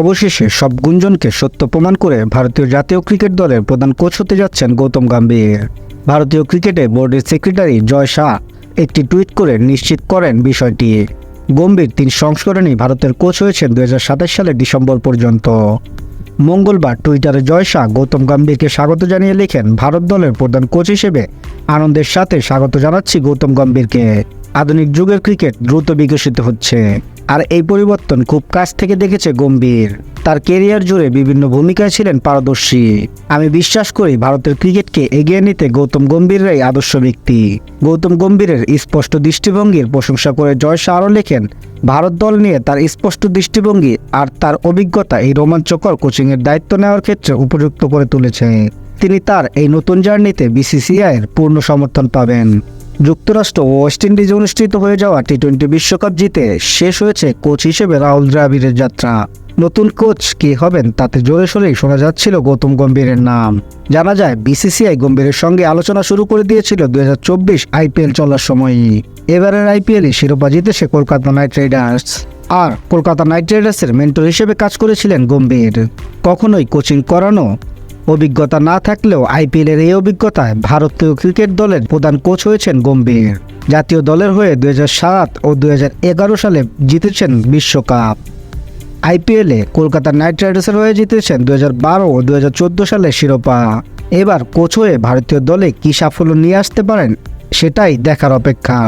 অবশেষে সব গুঞ্জনকে সত্য প্রমাণ করে ভারতীয় জাতীয় ক্রিকেট দলের প্রধান কোচ হতে যাচ্ছেন গৌতম গম্ভীর। ভারতীয় ক্রিকেটে বোর্ডের সেক্রেটারি জয় শাহ একটি টুইট করে নিশ্চিত করেন বিষয়টি। গম্ভীর তিন সংস্করণেই ভারতের কোচ হয়েছেন দু হাজার সাতাশ সালের ডিসেম্বর পর্যন্ত। মঙ্গলবার টুইটারে জয় শাহ গৌতম গম্ভীরকে স্বাগত জানিয়ে লেখেন, ভারত দলের প্রধান কোচ হিসেবে আনন্দের সাথে স্বাগত জানাচ্ছি গৌতম গম্ভীরকে। আধুনিক যুগের ক্রিকেট দ্রুত বিকশিত হচ্ছে। আর এই পরিবর্তন খুব কাছ থেকে দেখেছে গম্ভীর। তার কেরিয়ার জুড়ে বিভিন্ন ভূমিকায় ছিলেন পারদর্শী। আমি বিশ্বাস করি ভারতের ক্রিকেটকে এগিয়ে নিতে গৌতম গম্ভীররাই আদর্শ ব্যক্তি। গৌতম গম্ভীরের স্পষ্ট দৃষ্টিভঙ্গির প্রশংসা করে জয় শাহ আরও লেখেন, ভারত দল নিয়ে তার স্পষ্ট দৃষ্টিভঙ্গি আর তার অভিজ্ঞতা এই রোমাঞ্চকর কোচিংয়ের দায়িত্ব নেওয়ার ক্ষেত্রে উপযুক্ত করে তুলেছে। তিনি তার এই নতুন জার্নিতে বিসিসিআইয়ের পূর্ণ সমর্থন পাবেন। যুক্তরাষ্ট্র ও ওয়েস্ট ইন্ডিজে অনুষ্ঠিত হয়ে যাওয়া টি টোয়েন্টি বিশ্বকাপ জিতে শেষ হয়েছে কোচ হিসেবে রাহুল দ্রাবিড়ের যাত্রা। নতুন কোচ কে হবেন তাতে জোরে সোরেই শোনা যাচ্ছিল গৌতম গম্ভীরের নাম। জানা যায়, বিসিসিআই গম্ভীরের সঙ্গে আলোচনা শুরু করে দিয়েছিল দুই হাজার চব্বিশ আইপিএল চলার সময়ই। এবারের আইপিএলে শিরোপা জিতেছে কলকাতা নাইট রাইডার্স। আর কলকাতা নাইট রাইডার্সের মেন্টর হিসেবে কাজ করেছিলেন গম্ভীর। কখনোই কোচিং করানো অভিজ্ঞতা না থাকলেও আইপিএলের এই অভিজ্ঞতায় ভারতীয় ক্রিকেট দলের প্রধান কোচ হয়েছেন গম্ভীর। জাতীয় দলের হয়ে দুই সাত ও হাজার এগারো সালে জিতেছেন বিশ্বকাপ। আইপিএলে কলকাতা নাইট রাইডার্সের হয়ে জিতেছেন দু বারো ও দু হাজার চোদ্দ সালে শিরোপা। এবার কোচ হয়ে ভারতীয় দলে কী সাফল্য নিয়ে আসতে পারেন, সেটাই দেখার অপেক্ষা।